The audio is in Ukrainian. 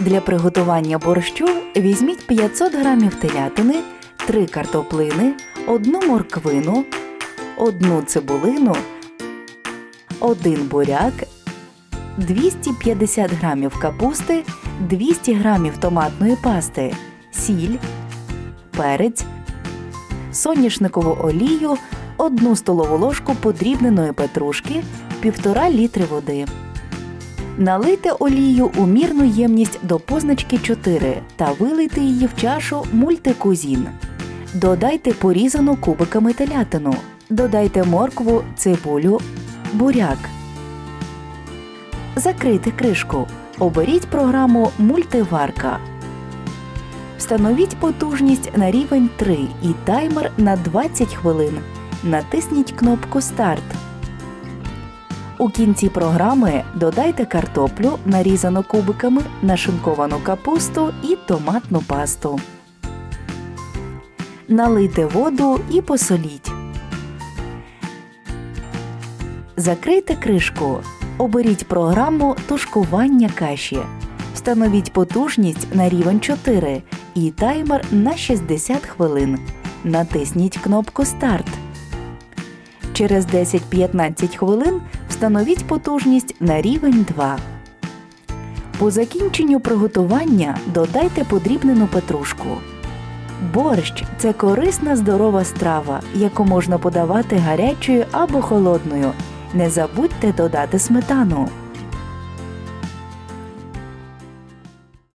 Для приготування борщу візьміть 500 г телятини, 3 картоплини, 1 морквину, 1 цибулину, 1 буряк, 250 г капусти, 200 г томатної пасти, сіль, перець, соняшникову олію, 1 столову ложку подрібненої петрушки, 1,5 літри води. Налийте олію у мірну ємність до позначки 4 та вилийте її в чашу мультикузін. Додайте порізану кубиками телятину. Додайте моркву, цибулю, буряк. Закрийте кришку. Оберіть програму Мультиварка. Встановіть потужність на рівень 3 і таймер на 20 хвилин. Натисніть кнопку Старт. У кінці програми додайте картоплю, нарізану кубиками, нашинковану капусту і томатну пасту. Налийте воду і посоліть. Закрийте кришку. Оберіть програму тушкування каші. Встановіть потужність на рівень 4 і таймер на 60 хвилин. Натисніть кнопку Старт. Через 10-15 хвилин встановіть потужність на рівень 2. По закінченню приготування додайте подрібнену петрушку. Борщ це корисна здорова страва, яку можна подавати гарячою або холодною. Не забудьте додати сметану.